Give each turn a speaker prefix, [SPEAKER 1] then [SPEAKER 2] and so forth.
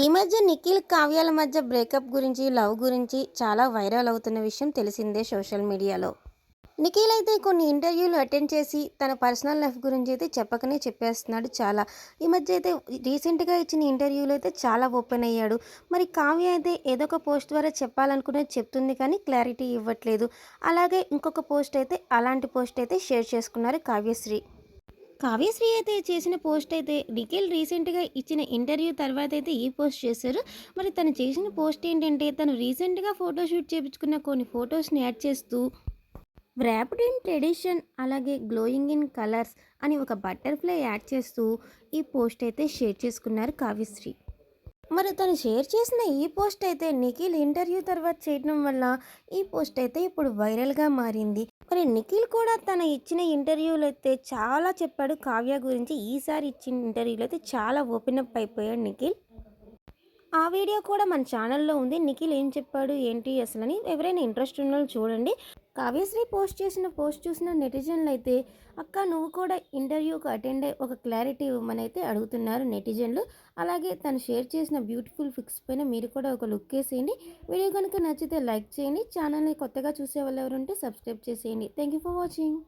[SPEAKER 1] ఈ మధ్య నిఖిల్ కావ్యాల మధ్య బ్రేకప్ గురించి లవ్ గురించి చాలా వైరల్ అవుతున్న విషయం తెలిసిందే సోషల్ మీడియాలో. నిఖిల్ అయితే కొన్ని ఇంటర్వ్యూలు అటెండ్ చేసి తన పర్సనల్ లైఫ్ గురించి అయితే చెప్పకనే చెప్పేస్తున్నాడు చాలా. ఈ మధ్య అయితే రీసెంట్గా ఇచ్చిన ఇంటర్వ్యూలో అయితే చాలా ఓపెన్ అయ్యాడు. మరి కావ్య అయితే ఏదో ఒక పోస్ట్ ద్వారా చెప్పాలనుకునేది చెప్తుంది కానీ క్లారిటీ ఇవ్వట్లేదు. అలాగే ఇంకొక పోస్ట్ అయితే అలాంటి పోస్ట్ అయితే షేర్ చేసుకున్నారు కావ్యశ్రీ. కావ్యశ్రీ అయితే చేసిన పోస్ట్ అయితే నిఖిల్ రీసెంట్గా ఇచ్చిన ఇంటర్వ్యూ తర్వాత అయితే ఈ పోస్ట్ చేశారు. మరి తను చేసిన పోస్ట్ ఏంటంటే తను రీసెంట్గా ఫోటోషూట్ చేయించుకున్న కొన్ని ఫొటోస్ని యాడ్ చేస్తూ వ్రాప్డ్ ఇన్ ట్రెడిషన్ అలాగే గ్లోయింగ్ ఇన్ కలర్స్ అని ఒక బటర్ఫ్లై యాడ్ చేస్తూ ఈ పోస్ట్ అయితే షేర్ చేసుకున్నారు కావ్యశ్రీ. మరి తను షేర్ చేసిన ఈ పోస్ట్ అయితే నిఖిల్ ఇంటర్వ్యూ తర్వాత చేయడం వల్ల ఈ పోస్ట్ అయితే ఇప్పుడు వైరల్గా మారింది. మరి నిఖిల్ కూడా తన ఇచ్చిన ఇంటర్వ్యూలో అయితే చాలా చెప్పాడు. కావ్య గురించి ఈసారి ఇచ్చిన ఇంటర్వ్యూలో అయితే చాలా ఓపెన్ అప్ అయిపోయాడు నిఖిల్. ఆ వీడియో కూడా మన ఛానల్లో ఉంది. నిఖిల్ ఏం చెప్పాడు ఏంటి అసలు అని ఎవరైనా ఇంట్రెస్ట్ ఉన్న చూడండి. కావ్యశ్రీ పోస్ట్ చేసిన పోస్ట్ చూసిన నెటిజన్లు అయితే అక్క నువ్వు కూడా ఇంటర్వ్యూకి అటెండ్ అయ్యి ఒక క్లారిటీ ఇవ్వమని అయితే అడుగుతున్నారు నెటిజన్లు. అలాగే తను షేర్ చేసిన బ్యూటిఫుల్ ఫిక్స్ పైన మీరు కూడా ఒక లుక్ వేసేయండి. వీడియో కనుక నచ్చితే లైక్ చేయండి. ఛానల్ని కొత్తగా చూసే వాళ్ళు ఎవరుంటే సబ్స్క్రైబ్ చేసేయండి. Thank you for watching.